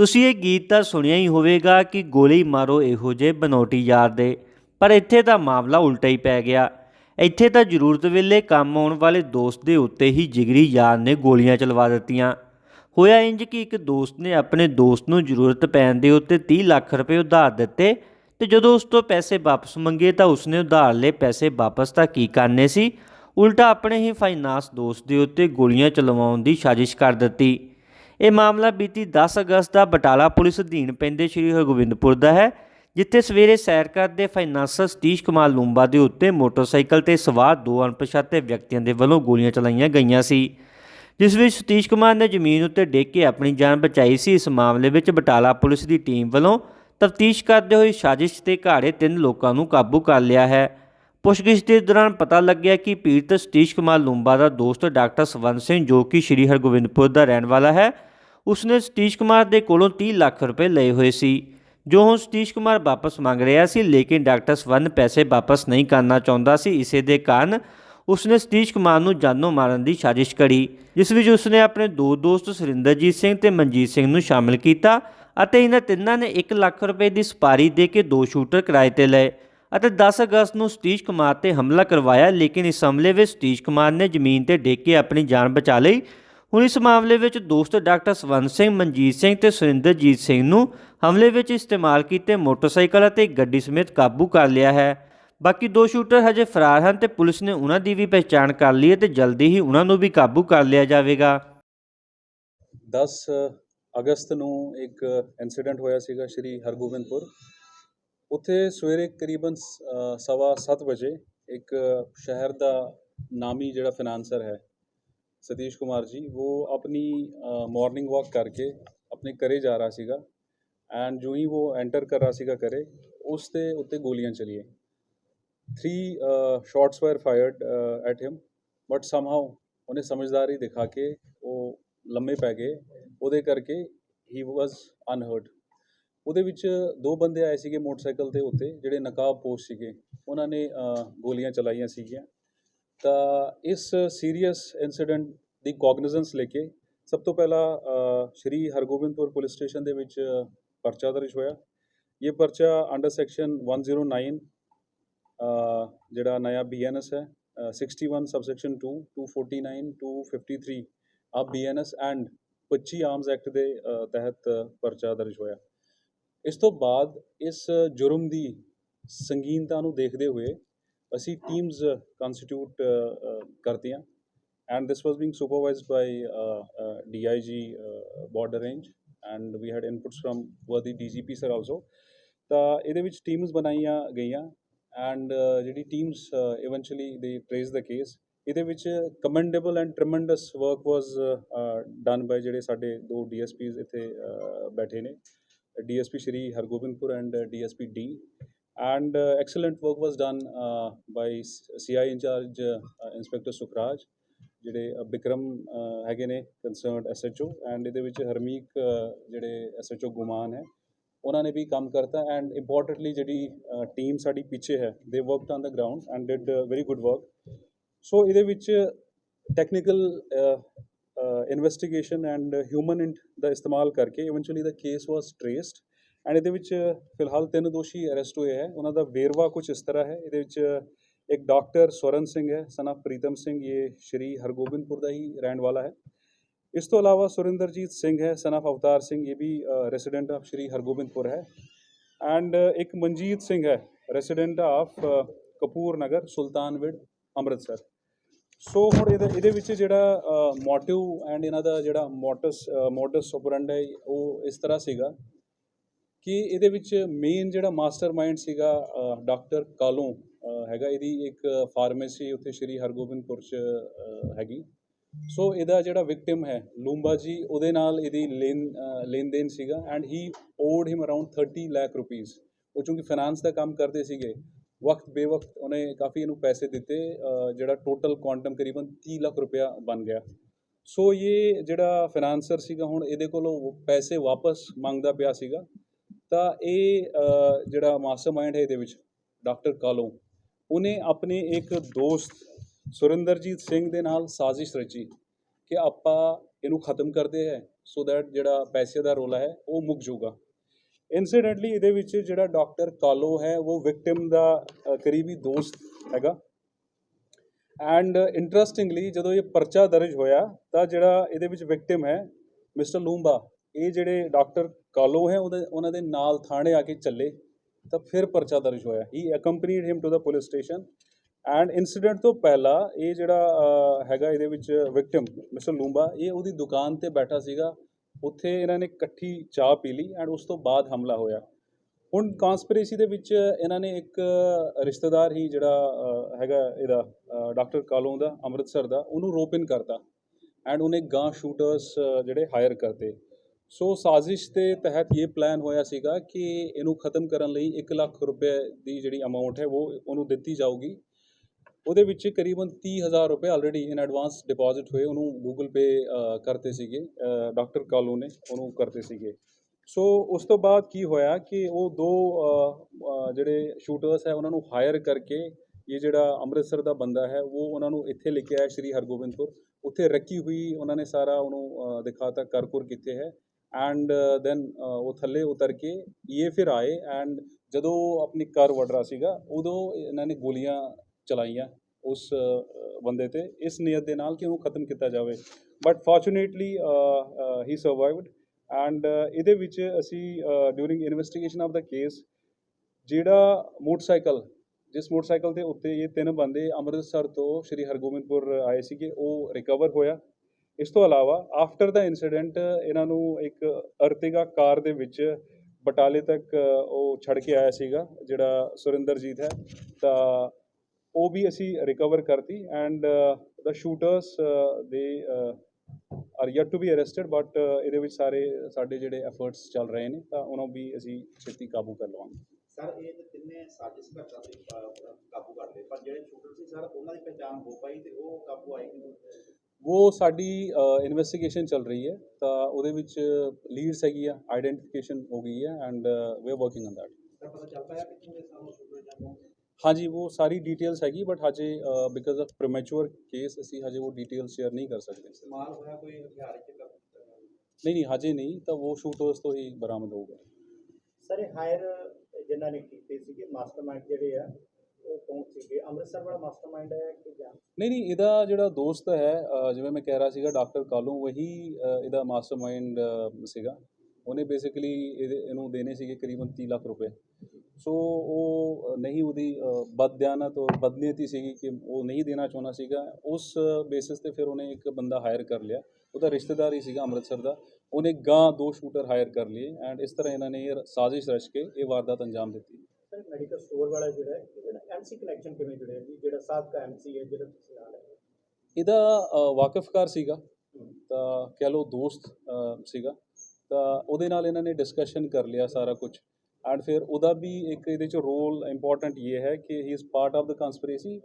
ਤੁਸੀਂ ਇਹ ਗੀਤ ਤਾਂ ਸੁਣਿਆ ਹੀ ਹੋਵੇਗਾ ਕਿ ਗੋਲੀ ਮਾਰੋ ਇਹੋ ਜੇ ਬਨੋਟੀ ਯਾਰ ਦੇ, ਪਰ ਇੱਥੇ ਤਾਂ ਮਾਮਲਾ ਉਲਟਾ ਹੀ ਪੈ ਗਿਆ। ਇੱਥੇ ਤਾਂ ਜ਼ਰੂਰਤ ਵੇਲੇ ਕੰਮ ਆਉਣ ਵਾਲੇ ਦੋਸਤ ਦੇ ਉੱਤੇ ਹੀ ਜਿਗਰੀ ਯਾਰ ਨੇ ਗੋਲੀਆਂ ਚਲਵਾ ਦਿੱਤੀਆਂ। ਹੋਇਆ ਇੰਜ ਕਿ ਇੱਕ ਦੋਸਤ ਨੇ ਆਪਣੇ ਦੋਸਤ ਨੂੰ ਜ਼ਰੂਰਤ ਪੈਣ ਦੇ ਉੱਤੇ 30 ਲੱਖ ਰੁਪਏ ਉਧਾਰ ਦਿੱਤੇ ਤੇ ਜਦੋਂ ਉਸ ਤੋਂ ਪੈਸੇ ਵਾਪਸ ਮੰਗੇ ਤਾਂ ਉਸਨੇ ਉਧਾਰ ਲਏ, ਪੈਸੇ ਵਾਪਸ ਤਾਂ ਕੀ ਕਰਨੇ ਸੀ? ਉਲਟਾ ਆਪਣੇ ਹੀ ਫਾਈਨਾਂਸ ਦੋਸਤ ਦੇ ਉੱਤੇ ਗੋਲੀਆਂ ਚਲਵਾਉਣ ਦੀ ਸਾਜ਼ਿਸ਼ ਕਰ ਦਿੱਤੀ। ਇਹ ਮਾਮਲਾ ਬੀਤੀ 10 ਅਗਸਤ ਦਾ ਬਟਾਲਾ ਪੁਲਿਸ ਅਧੀਨ ਪੈਂਦੇ ਸ਼੍ਰੀ ਹਰਗੋਬਿੰਦਪੁਰ ਦਾ ਹੈ, ਜਿੱਥੇ ਸਵੇਰੇ ਸੈਰ ਕਰਦੇ ਫਾਈਨਾਂਸਰ ਸਤੀਸ਼ ਕੁਮਾਰ ਲੂੰਬਾ ਦੇ ਉੱਤੇ ਮੋਟਰਸਾਈਕਲ ਤੇ ਸਵਾਰ ਦੋ ਅਣਪਛਾਤੇ ਵਿਅਕਤੀਆਂ ਦੇ ਵੱਲੋਂ ਗੋਲੀਆਂ ਚਲਾਈਆਂ ਗਈਆਂ ਸੀ। ਜਿਸ ਵਿੱਚ ਸਤੀਸ਼ ਕੁਮਾਰ ਨੇ ਜ਼ਮੀਨ ਉੱਤੇ ਡਿੱਗ ਕੇ ਆਪਣੀ ਜਾਨ ਬਚਾਈ ਸੀ। ਇਸ ਮਾਮਲੇ ਵਿੱਚ ਬਟਾਲਾ ਪੁਲਿਸ ਦੀ ਟੀਮ ਵੱਲੋਂ ਤਫਤੀਸ਼ ਕਰਦੇ ਹੋਏ ਸਾਜ਼ਿਸ਼ ਤੇ ਘਾੜੇ ਤਿੰਨ ਲੋਕਾਂ ਨੂੰ ਕਾਬੂ ਕਰ ਲਿਆ ਹੈ। ਪੁੱਛਗਿੱਛ ਦੇ ਦੌਰਾਨ ਪਤਾ ਲੱਗਿਆ ਕਿ ਪੀੜਤ ਸਤੀਸ਼ ਕੁਮਾਰ ਲੂੰਬਾ ਦਾ ਦੋਸਤ ਡਾਕਟਰ ਸਵੰਤ ਸਿੰਘ ਜੋ ਕਿ ਸ਼੍ਰੀ ਹਰਗੋਬਿੰਦਪੁਰ ਦਾ ਰਹਿਣ ਵਾਲਾ ਹੈ ਉਸਨੇ ਸਤੀਸ਼ ਕੁਮਾਰ ਦੇ ਕੋਲੋਂ 30 ਲੱਖ ਰੁਪਏ ਲਏ ਹੋਏ ਸੀ। ਜੋ ਹੁਣ ਸਤੀਸ਼ ਕੁਮਾਰ ਵਾਪਸ ਮੰਗ ਰਿਹਾ ਸੀ, ਲੇਕਿਨ ਡਾਕਟਰ ਸਵਰਨ ਪੈਸੇ ਵਾਪਸ ਨਹੀਂ ਕਰਨਾ ਚਾਹੁੰਦਾ ਸੀ। ਇਸੇ ਦੇ ਕਾਰਨ ਉਸਨੇ ਸਤੀਸ਼ ਕੁਮਾਰ ਨੂੰ ਜਾਨੋਂ ਮਾਰਨ ਦੀ ਸਾਜ਼ਿਸ਼ ਕੜੀ, ਜਿਸ ਵਿੱਚ ਉਸਨੇ ਆਪਣੇ ਦੋ ਦੋਸਤ ਸੁਰਿੰਦਰਜੀਤ ਸਿੰਘ ਤੇ ਮਨਜੀਤ ਸਿੰਘ ਨੂੰ ਸ਼ਾਮਿਲ ਕੀਤਾ ਅਤੇ ਇਹਨਾਂ ਤਿੰਨਾਂ ਨੇ 1 ਲੱਖ ਰੁਪਏ ਦੀ ਸਪਾਰੀ ਦੇ ਕੇ ਦੋ ਸ਼ੂਟਰ ਕਿਰਾਏ ਤੇ ਲਏ ਅਤੇ 10 ਅਗਸਤ ਨੂੰ ਸਤੀਸ਼ ਕੁਮਾਰ ਤੇ ਹਮਲਾ ਕਰਵਾਇਆ, ਲੇਕਿਨ ਇਸ ਹਮਲੇ ਵਿੱਚ ਸਤੀਸ਼ ਕੁਮਾਰ ਨੇ ਜ਼ਮੀਨ ਤੇ ਡੇਕੇ ਆਪਣੀ ਜਾਨ ਬਚਾ ਲਈ ਹੁਣ ਇਸ ਮਾਮਲੇ ਵਿੱਚ ਦੋਸਤ ਡਾਕਟਰ ਸਵੰਤ ਸਿੰਘ, ਮਨਜੀਤ ਸਿੰਘ ਤੇ ਸੁਰਿੰਦਰਜੀਤ ਸਿੰਘ ਨੂੰ ਹਮਲੇ ਵਿੱਚ ਇਸਤੇਮਾਲ ਕੀਤੇ ਮੋਟਰਸਾਈਕਲ ਅਤੇ ਗੱਡੀ ਸਮੇਤ ਕਾਬੂ ਕਰ ਲਿਆ ਹੈ। ਬਾਕੀ ਦੋ ਸ਼ੂਟਰ ਹਜੇ ਫਰਾਰ ਹਨ ਤੇ ਪੁਲਿਸ ਨੇ ਉਹਨਾਂ ਦੀ ਵੀ ਪਹਿਚਾਣ ਕਰ ਲਈ ਹੈ ਤੇ ਜਲਦੀ ਹੀ ਉਹਨਾਂ ਨੂੰ ਵੀ ਕਾਬੂ ਕਰ ਲਿਆ ਜਾਵੇਗਾ। 10 ਅਗਸਤ ਨੂੰ ਇੱਕ ਇਨਸੀਡੈਂਟ ਹੋਇਆ ਸੀਗਾ ਸ਼੍ਰੀ ਹਰਗੋਬਿੰਦਪੁਰ। ਉੱਥੇ ਸਵੇਰੇ ਕਰੀਬਨ ਸ- ਸਵਾ 7 ਵਜੇ ਇੱਕ ਸ਼ਹਿਰ ਦਾ ਨਾਮੀ ਜਿਹੜਾ ਫਾਈਨਾਂਸਰ ਹੈ ਸਤੀਸ਼ ਕੁਮਾਰ ਜੀ, ਉਹ ਆਪਣੀ ਮਾਰਨਿੰਗ ਵਾਕ ਕਰਕੇ ਆਪਣੇ ਘਰੇ ਜਾ ਰਿਹਾ ਸੀਗਾ ਐਂਡ ਜੋ ਹੀ ਉਹ ਐਂਟਰ ਕਰ ਰਿਹਾ ਸੀਗਾ ਘਰੇ, ਉਸ ਦੇ ਉੱਤੇ ਗੋਲੀਆਂ ਚਲੀਆਂ। Three shots were fired at him but somehow ਉਹਨੇ ਸਮਝਦਾਰੀ ਦਿਖਾ ਕੇ ਉਹ ਲੰਮੇ ਪੈ ਗਏ, ਉਹਦੇ ਕਰਕੇ ਹੀ ਵਾਸ ਅਨਹਰਟ ਉਹਦੇ ਵਿੱਚ ਦੋ ਬੰਦੇ ਆਏ ਸੀਗੇ ਮੋਟਰਸਾਈਕਲ ਦੇ ਉੱਤੇ, ਜਿਹੜੇ ਨਕਾਬ ਨਕਾਬਪੋਸ਼ ਸੀਗੇ, ਉਹਨਾਂ ਨੇ ਗੋਲੀਆਂ ਚਲਾਈਆਂ ਸੀਗੀਆਂ। ਤਾਂ ਇਸ ਸੀਰੀਅਸ ਇਨਸੀਡੈਂਟ ਦੀ ਕੋਗਨੀਜ਼ੈਂਸ ਲੈ ਕੇ ਸਭ ਤੋਂ ਪਹਿਲਾਂ ਸ਼੍ਰੀ ਹਰਗੋਬਿੰਦਪੁਰ ਪੁਲਿਸ ਸਟੇਸ਼ਨ ਦੇ ਵਿੱਚ ਪਰਚਾ ਦਰਜ ਹੋਇਆ। ਇਹ ਪਰਚਾ ਅੰਡਰ ਸੈਕਸ਼ਨ 109 ਅ, ਜਿਹੜਾ ਨया ਬੀਐਨਐਸ ਹੈ ਅ, 61 ਸਬਸੈਕਸ਼ਨ 2 249 253 ਆ ਬੀਐਨਐਸ ਐਂਡ 25 ਆਰਮਸ ਐਕਟ ਦੇ ਤਹਿਤ ਪਰਚਾ ਦਰਜ ਹੋਇਆ। ਇਸ ਤੋਂ ਬਾਅਦ ਇਸ ਜੁਰਮ ਦੀ ਸੰਗੀਨਤਾ ਨੂੰ ਦੇਖਦੇ ਹੋਏ ਅਸੀਂ ਟੀਮਸ ਕੰਸਟੀਟਿਊਟ ਕਰਤੀਆਂ। And this was being supervised by uh, uh, DIG uh, border range and we had inputs from worthy DGP sir also ਤਾਂ ਇਹਦੇ ਵਿੱਚ ਟੀਮਸ ਬਣਾਈਆਂ ਗਈਆਂ ਐਂਡ ਜਿਹੜੀ teams eventually they trace the case ਇਹਦੇ ਵਿੱਚ commendable and tremendous work was done by ਜਿਹੜੇ ਸਾਡੇ ਦੋ ਡੀਐਸਪੀਜ਼ ਇੱਥੇ ਬੈਠੇ ਨੇ। DSP Shri Hargobindpur and DSP D and excellent work was done by CI in charge inspector Sukhraj ਜਿਹੜੇ ਬਿਕਰਮ ਹੈਗੇ ਨੇ ਕੰਸਰਨਡ ਐਸਐਚਓ ਐਂਡ ਇਹਦੇ ਵਿੱਚ ਹਰਮੀਕ ਅ, ਜਿਹੜੇ ਐਸਐਚਓ ਗੁਮਾਨ ਹੈ ਉਹਨਾਂ ਨੇ ਵੀ ਕੰਮ ਕਰਤਾ ਐਂਡ ਇੰਪੋਰਟੈਂਟਲੀ ਜਿਹੜੀ ਟੀਮ ਸਾਡੀ ਪਿੱਛੇ ਹੈ they worked on the ground and did very good work so ਇਹਦੇ ਵਿੱਚ ਟੈਕਨੀਕਲ ਇਨਵੈਸਟੀਗੇਸ਼ਨ ਐਂਡ ਹਿਊਮਨ ਦਾ ਇਸਤੇਮਾਲ ਕਰਕੇ eventually the case was traced and ਇਹਦੇ ਵਿੱਚ ਫਿਲਹਾਲ ਤਿੰਨ ਦੋਸ਼ੀ ਅਰੈਸਟ ਹੋਏ ਹੈ। ਉਹਨਾਂ ਦਾ ਵੇਰਵਾ ਕੁਝ ਇਸ ਤਰ੍ਹਾਂ ਹੈ। ਇਹਦੇ ਵਿੱਚ ਇੱਕ ਡਾਕਟਰ ਸਵਰਨ ਸਿੰਘ ਹੈ, ਸਨ of ਪ੍ਰੀਤਮ ਸਿੰਘ। ਇਹ ਸ਼੍ਰੀ ਹਰਗੋਬਿੰਦਪੁਰ ਦਾ ਹੀ ਰਹਿਣ ਵਾਲਾ ਹੈ। ਇਸ ਤੋਂ ਇਲਾਵਾ ਸੁਰਿੰਦਰਜੀਤ ਸਿੰਘ ਹੈ, ਸਨ ਆਫ ਅਵਤਾਰ ਸਿੰਘ। ਇਹ ਵੀ ਰੈਜ਼ੀਡੈਂਟ ਆਫ ਸ਼੍ਰੀ ਹਰਗੋਬਿੰਦਪੁਰ ਹੈ। ਐਂਡ ਇੱਕ ਮਨਜੀਤ ਸਿੰਘ ਹੈ resident of Kapoor Nagar, Sultanwind, Amritsar. So ਹੁਣ ਇਹਦੇ ਇਹਦੇ ਵਿੱਚ ਜਿਹੜਾ ਮੋਟਿਵ ਐਂਡ ਇਹਨਾਂ ਦਾ ਜਿਹੜਾ ਮੋਟਸ ਮੋਡਸ ਆਪਰੈਂਡ ਹੈ ਉਹ ਇਸ ਤਰ੍ਹਾਂ ਸੀਗਾ। ਕਿ ਇਹਦੇ ਵਿੱਚ ਮੇਨ ਜਿਹੜਾ ਮਾਸਟਰਮਾਈਂਡ ਸੀਗਾ ਡਾਕਟਰ ਕਾਲੋਂ ਹੈਗਾ। ਇਹਦੀ ਇੱਕ ਫਾਰਮੇਸੀ ਉੱਥੇ ਸ਼੍ਰੀ ਹਰਗੋਬਿੰਦਪੁਰ ਚ ਹੈਗੀ। ਸੋ ਇਹਦਾ ਜਿਹੜਾ ਵਿਕਟਿਮ ਹੈ, ਲੂੰਬਾ ਜੀ, ਉਹਦੇ ਨਾਲ ਇਹਦੀ ਲੈਣ ਲੈਣ ਦੇਣ ਸੀਗਾ and he owed him around 30 lakh rupees ਉਹ ਚੂੰਕਿ ਫਾਈਨਾਂਸ ਦਾ ਕੰਮ ਕਰਦੇ ਸੀਗੇ, ਵਕਤ ਬੇਵਕਤ ਉਹਨੇ ਕਾਫੀ ਇਹਨੂੰ ਪੈਸੇ ਦਿੱਤੇ ਜਿਹੜਾ ਟੋਟਲ ਕੁਆਂਟਮ ਕਰੀਬਨ 30 ਲੱਖ ਰੁਪਇਆ ਬਣ ਗਿਆ। ਸੋ ਇਹ ਜਿਹੜਾ ਫਾਈਨਾਂਸਰ ਸੀਗਾ, ਹੁਣ ਇਹਦੇ ਕੋਲੋਂ ਪੈਸੇ ਵਾਪਸ ਮੰਗਦਾ ਪਿਆ ਸੀਗਾ। ਤਾਂ ਇਹ ਅ, ਜਿਹੜਾ ਮਾਸਟਰਮਾਈਂਡ ਹੈ ਇਹਦੇ ਵਿੱਚ ਡਾਕਟਰ ਕਾਲੋਂ ਉਹਨੇ ਆਪਣੇ ਇੱਕ ਦੋਸਤ ਸੁਰਿੰਦਰਜੀਤ ਸਿੰਘ ਦੇ ਨਾਲ ਸਾਜ਼ਿਸ਼ ਰਚੀ ਕਿ ਆਪਾਂ ਇਹਨੂੰ ਖਤਮ ਕਰਦੇ ਹੈ ਸੋ ਦੈਟ ਜਿਹੜਾ ਪੈਸੇ ਦਾ ਰੋਲਾ ਹੈ ਉਹ ਮੁੱਕ ਜਾਊਗਾ। ਇਨਸੀਡੈਂਟਲੀ ਇਹਦੇ ਵਿੱਚ ਜਿਹੜਾ ਡਾਕਟਰ ਕਾਲੋ ਹੈ ਉਹ ਵਿਕਟਿਮ ਦਾ ਕਰੀਬੀ ਦੋਸਤ ਹੈਗਾ। ਐਂਡ ਇੰਟਰਸਟਿੰਗਲੀ ਜਦੋਂ ਇਹ ਪਰਚਾ ਦਰਜ ਹੋਇਆ ਤਾਂ ਜਿਹੜਾ ਇਹਦੇ ਵਿੱਚ ਵਿਕਟਿਮ ਹੈ ਮਿਸਟਰ ਲੂੰਬਾ ਇਹ ਜਿਹੜੇ ਡਾਕਟਰ ਕਾਲੋ ਹੈ, ਉਹਦੇ, ਉਹਨਾਂ ਦੇ ਨਾਲ ਥਾਣੇ ਆ ਕੇ ਚੱਲੇ, ਤਾਂ ਫਿਰ ਪਰਚਾ ਦਰਜ ਹੋਇਆ। He accompanied him to the police station and incident ਤੋਂ ਪਹਿਲਾਂ ਇਹ ਜਿਹੜਾ ਹੈਗਾ ਇਹਦੇ ਵਿੱਚ ਵਿਕਟਮ ਮਿਸਟਰ ਲੂੰਬਾ ਇਹ ਉਹਦੀ ਦੁਕਾਨ ਤੇ ਬੈਠਾ ਸੀਗਾ। ਉੱਥੇ ਇਹਨਾਂ ਨੇ ਇਕੱਠੀ ਚਾਹ ਪੀ ਲਈ ਐਂਡ ਉਸ ਤੋਂ ਬਾਅਦ ਹਮਲਾ ਹੋਇਆ। ਹੁਣ ਕਨਸਪੀਰੇਸੀ ਦੇ ਵਿੱਚ ਇਹਨਾਂ ਨੇ ਇੱਕ ਰਿਸ਼ਤੇਦਾਰ ਹੀ ਜਿਹੜਾ ਹੈਗਾ ਇਹਦਾ ਡਾਕਟਰ ਕਾਲੋਂ ਦਾ, ਅੰਮ੍ਰਿਤਸਰ ਦਾ, ਉਹਨੂੰ ਰੋਪਿਨ ਕਰਤਾ। ਐਂਡ ਉਹਨੇ ਗਾਂ ਸ਼ੂਟਰਸ ਜਿਹੜੇ ਹਾਇਰ ਕਰਤੇ। ਸੋ ਸਾਜ਼ਿਸ਼ ਦੇ ਤਹਿਤ ਇਹ ਪਲਾਨ ਹੋਇਆ ਸੀਗਾ ਕਿ ਇਹਨੂੰ ਖਤਮ ਕਰਨ ਲਈ 1 ਲੱਖ ਰੁਪਏ ਦੀ ਜਿਹੜੀ ਅਮਾਉਂਟ ਹੈ ਉਹ ਉਹਨੂੰ ਦਿੱਤੀ ਜਾਊਗੀ। ਉਹਦੇ ਵਿੱਚ ਕਰੀਬਨ 30000 ਰੁਪਏ ਆਲਰੇਡੀ ਇਨ ਐਡਵਾਂਸ ਡਿਪੋਜ਼ਿਟ ਹੋਏ ਉਹਨੂੰ ਗੂਗਲ ਪੇ ਕਰਤੇ ਸੀਗੇ। ਡਾਕਟਰ ਕਾਲੂ ਨੇ ਉਹਨੂੰ ਕਰਤੇ ਸੀਗੇ। ਸੋ ਉਸ ਤੋਂ ਬਾਅਦ ਕੀ ਹੋਇਆ ਕਿ ਉਹ ਦੋ ਜਿਹੜੇ ਸ਼ੂਟਰਸ ਹੈ ਉਹਨਾਂ ਨੂੰ ਹਾਇਰ ਕਰਕੇ ਇਹ ਜਿਹੜਾ ਅੰਮ੍ਰਿਤਸਰ ਦਾ ਬੰਦਾ ਹੈ ਉਹ ਉਹਨਾਂ ਨੂੰ ਇੱਥੇ ਲੈ ਕੇ ਆਇਆ ਸ਼੍ਰੀ ਹਰਗੋਬਿੰਦਪੁਰ। ਉੱਥੇ ਰੱਖੀ ਹੋਈ ਉਹਨਾਂ ਨੇ ਸਾਰਾ ਉਹਨੂੰ ਅ, ਦਿਖਾਤਾ ਕਰਕੁਰ ਕਿੱਥੇ ਹੈ। ਐਂਡ ਦੈਨ uh, uh, ਉਹ ਥੱਲੇ ਉਤਰ ਕੇ ਇਹ ਫਿਰ ਆਏ ਐਂਡ ਜਦੋਂ ਆਪਣੀ ਕਾਰ ਵੜ ਰਿਹਾ ਸੀਗਾ, ਉਦੋਂ ਇਹਨਾਂ ਨੇ ਗੋਲੀਆਂ ਚਲਾਈਆਂ ਉਸ ਬੰਦੇ ਤੇ। ਇਸ ਨੀਅਤ ਦੇ ਨਾਲ ਕਿ ਉਹਨੂੰ ਖਤਮ ਕੀਤਾ ਜਾਵੇ। But fortunately he survived and ਇਹਦੇ ਵਿੱਚ ਅਸੀਂ during investigation of the case ਜਿਹੜਾ ਮੋਟਰਸਾਈਕਲ, ਜਿਸ ਮੋਟਰਸਾਈਕਲ ਦੇ ਉੱਤੇ ਇਹ ਤਿੰਨ ਬੰਦੇ ਅੰਮ੍ਰਿਤਸਰ ਤੋਂ ਸ਼੍ਰੀ ਹਰਗੋਬਿੰਦਪੁਰ ਆਏ ਸੀਗੇ, ਉਹ ਰਿਕਵਰ ਹੋਇਆ। ਇਸ ਤੋਂ ਇਲਾਵਾ ਆਫਟਰ ਦਾ ਇਨਸੀਡੈਂਟ ਇਹਨਾਂ ਨੂੰ ਇੱਕ ਅਰਤਿਗਾ ਕਾਰ ਦੇ ਵਿੱਚ ਬਟਾਲੇ ਤੱਕ ਉਹ ਛੱਡ ਕੇ ਆਇਆ ਸੀਗਾ, ਜਿਹੜਾ ਸੁਰਿੰਦਰਜੀਤ ਹੈ। ਤਾਂ ਉਹ ਵੀ ਅਸੀਂ ਰਿਕਵਰ ਕਰਤੀ and the shooters they are yet to be arrested but ਇਹਦੇ ਵਿੱਚ ਸਾਰੇ ਸਾਡੇ ਜਿਹੜੇ ਐਫਰਟਸ ਚੱਲ ਰਹੇ ਨੇ ਤਾਂ ਉਹਨਾਂ ਵੀ ਅਸੀਂ ਛੇਤੀ ਕਾਬੂ ਕਰ ਲਵਾਂਗੇ। ਸਰ ਇਹ ਤਿੰਨੇ ਸਾਜ਼ਿਸ਼ ਘਟਨਾ ਦੇ ਕਾਬੂ ਕਰ ਲਏ, ਪਰ ਜਿਹੜੇ ਸ਼ੂਟਰ ਸੀ, ਸਰ, ਉਹਨਾਂ ਦੀ ਪਛਾਣ ਹੋ ਪਾਈ ਤੇ ਉਹ ਕਾਬੂ ਆਏ ਕਿ ਉਹ ਸਾਡੀ ਇਨਵੈਸਟੀਗੇਸ਼ਨ ਚੱਲ ਰਹੀ ਹੈ ਤਾਂ ਉਹਦੇ ਵਿੱਚ ਲੀਡਸ ਹੈਗੀ ਆ ਆਈਡੈਂਟੀਫਿਕੇਸ਼ਨ ਹੋ ਗਈ ਹੈ and we are working on that ਹਾਂਜੀ ਉਹ ਸਾਰੀ ਡਿਟੇਲਸ ਹੈਗੀ ਬਟ ਹਜੇ ਬਿਕਾਜ਼ ਆਫ ਪ੍ਰੀਮੈਚੁਰ ਕੇਸ ਅਸੀਂ ਹਜੇ ਉਹ ਡਿਟੇਲਸ ਸ਼ੇਅਰ ਨਹੀਂ ਕਰ ਸਕਦੇ ਇਸਤੇਮਾਲ ਹੋਇਆ ਕੋਈ ਹਥਿਆਰ ਕਰ ਨਹੀਂ ਨਹੀਂ ਹਜੇ ਨਹੀਂ ਤਾਂ ਉਹ ਸ਼ੂਟਰਸ ਤੋਂ ਹੀ ਬਰਾਮਦ ਹੋਊਗਾ ਸਰ ਇਹ ਹਾਇਰ ਜਿਨ੍ਹਾਂ ਨੇ ਕੀਤੇ ਸੀਗੇ ਮਾਸਟਰਮਾਈਂਡ ਜਿਹੜੇ ਆ ਕੌਣ ਸੀਗੇ ਅੰਮ੍ਰਿਤਸਰ ਵਾਲਾ ਮਾਸਟਰਮਾਈਂਡ ਹੈ ਕਿ ਜਾਂ? ਨਹੀਂ ਨਹੀਂ ਇਹਦਾ ਜਿਹੜਾ ਦੋਸਤ ਹੈ ਜਿਵੇਂ ਮੈਂ ਕਹਿ ਰਿਹਾ ਸੀਗਾ ਡਾਕਟਰ ਕਾਲੂ ਵਹੀ ਇਹਦਾ ਮਾਸਟਰਮਾਈਂਡ ਸੀਗਾ। ਉਹਨੇ ਬੇਸਿਕਲੀ ਇਹਨੂੰ ਦੇਣੇ ਸੀਗੇ ਕਰੀਬਨ 30 ਲੱਖ ਰੁਪਏ। ਸੋ ਉਹ ਨਹੀਂ ਉਹਦੀ ਅ, ਬਦਦਿਆਨਤ ਔਰ ਬਦਨੀਅਤੀ ਸੀਗੀ ਕਿ ਉਹ ਨਹੀਂ ਦੇਣਾ ਚਾਹੁੰਦਾ ਸੀਗਾ। ਉਸ ਬੇਸਿਸ ਤੇ ਫਿਰ ਉਹਨੇ ਇੱਕ ਬੰਦਾ ਹਾਇਰ ਕਰ ਲਿਆ। ਉਹਦਾ ਰਿਸ਼ਤੇਦਾਰ ਹੀ ਸੀਗਾ ਅੰਮ੍ਰਿਤਸਰ ਦਾ। ਉਹਨੇ ਗਾਂ ਦੋ ਸ਼ੂਟਰ ਹਾਇਰ ਕਰ ਲਏ ਐਂਡ ਇਸ ਤਰ੍ਹਾਂ ਇਹਨਾਂ ਨੇ ਇਹ ਸਾਜ਼ਿਸ਼ ਰਚ ਕੇ ਇਹ ਵਾਰਦਾਤ ਅੰਜਾਮ ਦਿੱਤੀ। ਸਰ ਮੈਡੀਕਲ ਸਟੋਰ ਵਾਲਾ ਜਿਹੜਾ ਐਮਸੀ ਕਨੈਕਸ਼ਨ ਕਿਵੇਂ ਜੁੜਿਆ ਜੀ ਜਿਹੜਾ ਸਾਬਕਾ ਐਮਸੀ ਹੈ ਜਿਹੜਾ ਤੁਸੀਂ ਨਾਲ ਹੈ ਇਹਦਾ ਵਾਕਿਫਕਾਰ ਸੀਗਾ। ਤਾਂ ਕਹਿ ਲਓ ਦੋਸਤ ਸੀਗਾ। ਤਾਂ ਉਹਦੇ ਨਾਲ ਇਹਨਾਂ ਨੇ ਡਿਸਕਸ਼ਨ ਕਰ ਲਿਆ ਸਾਰਾ ਕੁਝ ਐਂਡ ਫਿਰ ਉਹਦਾ ਵੀ ਇੱਕ ਇਹਦੇ ਚ ਰੋਲ ਇੰਪੋਰਟੈਂਟ ਇਹ ਹੈ ਕਿ he is part of the conspiracy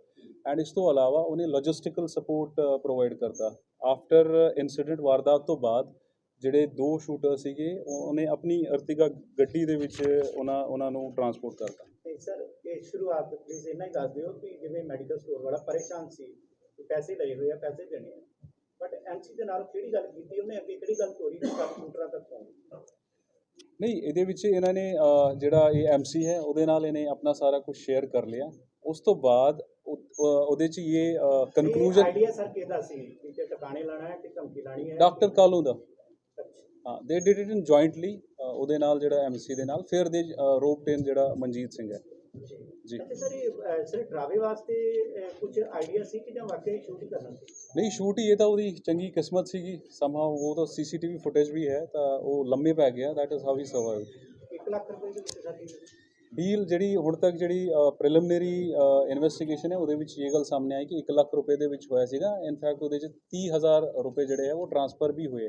and ਇਸ ਤੋਂ ਇਲਾਵਾ ਉਹਨੇ ਲੌਜਿਸਟੀਕਲ ਸਪੋਰਟ ਪ੍ਰੋਵਾਈਡ ਕਰਤਾ। ਆਫਟਰ ਇਨਸੀਡੈਂਟ ਵਾਰਦਾਤ ਤੋਂ ਬਾਅਦ ਜਿਹੜੇ ਦੋ ਸ਼ੂਟਰ ਸੀਗੇ ਉਹ- ਉਹਨੇ ਆਪਣੀ ਅਰਤਿਗਾ ਗੱਡੀ ਦੇ ਵਿੱਚ ਉਹਨਾਂ ਉਹਨਾਂ ਨੂੰ ਟਰਾਂਸਪੋਰਟ ਕਰਤਾ। ਤੇ ਸਰ ਇਹ ਸ਼ੁਰੂਆਤ ਪਲੀਜ਼ ਇੰਨਾ ਹੀ ਦੱਸ ਦਿਓ ਕਿ ਜਿਵੇਂ ਮੈਡੀਕਲ ਸਟੋਰ ਵਾਲਾ ਪਰੇਸ਼ਾਨ ਸੀ ਕਿ ਪੈਸੇ ਲਏ ਹੋਏ ਆ ਪੈਸੇ ਦੇਣੇ ਆ। ਬਟ ਐਮਸੀ ਦੇ ਨਾਲ ਕਿਹੜੀ ਗੱਲ ਕੀਤੀ ਉਹਨੇ ਅੱਗੇ ਕਿਹੜੀ ਗੱਲ ਤੋਰੀ ਕਿ ਕੰਪਿਊਟਰਾਂ ਤੱਕ ਪਹੁੰਚ? ਨਹੀਂ ਇਹਦੇ ਵਿੱਚ ਇਹਨਾਂ ਨੇ ਜਿਹੜਾ ਇਹ ਐਮਸੀ ਹੈ ਉਹਦੇ ਨਾਲ ਇਹਨੇ ਆਪਣਾ ਸਾਰਾ ਕੁਝ ਸ਼ੇਅਰ ਕਰ ਲਿਆ। ਉਸ ਤੋਂ ਬਾਅਦ ਉਹਦੇ ਚ ਇਹ ਕਨਕਲੂਜਨ ਆਈਡੀਆ ਸਰ ਕਿਹਦਾ ਸੀ? ਕਿ ਟਿਕਾਣੇ ਲਾਣਾ ਹੈ ਕਿ ਧਮਕੀ ਲਾਣੀ ਹੈ? ਡਾਕਟਰ ਕਾਲੂ ਦਾ। ਹਾਂ they did it in jointly ਉਹਦੇ ਨਾਲ ਜਿਹੜਾ ਐਮਸੀ ਦੇ ਨਾਲ ਫਿਰ ਦੇ ਰੋਪਟੇਨ ਜਿਹੜਾ ਮਨਜੀਤ ਸਿੰਘ ਹੈ। ਜੀ। ਸਰ ਡਰਾਵੇ ਵਾਸਤੇ ਕੁਝ ਆਈਡੀਆ ਸੀ ਕਿ ਜਾਂ ਵਾਕਈ ਸ਼ੂਟ ਹੀ ਕਰਨਾ ਨਹੀਂ ਸ਼ੂਟ ਹੀ ਇਹ ਤਾਂ ਉਹਦੀ ਚੰਗੀ ਕਿਸਮਤ ਸੀਗੀ। ਸਮਹਾਉ ਉਹ ਤਾਂ ਸੀਸੀਟੀਵੀ ਫੁਟੇਜ ਵੀ ਹੈ ਤਾਂ ਉਹ ਲੰਮੇ ਪੈ ਗਿਆ that is how he survive 1 lakh ਰੁਪਏ ਦੇ ਵਿੱਚ ਇਹ ਡੀਲ ਜਿਹੜੀ ਹੁਣ ਤੱਕ ਜਿਹੜੀ ਪ੍ਰੀਲਿਮਿਨਰੀ ਇਨਵੈਸਟੀਗੇਸ਼ਨ ਹੈ ਉਹਦੇ ਵਿੱਚ ਇਹ ਗੱਲ ਸਾਹਮਣੇ ਆਈ ਕਿ 1 ਲੱਖ ਰੁਪਏ ਦੇ ਵਿੱਚ ਹੋਇਆ ਸੀਗਾ। ਇਨਫੈਕਟ ਉਹਦੇ ਚ 30000 ਰੁਪਏ ਜਿਹੜੇ ਆ ਉਹ ਟ੍ਰਾਂਸਫਰ ਵੀ ਹੋਏ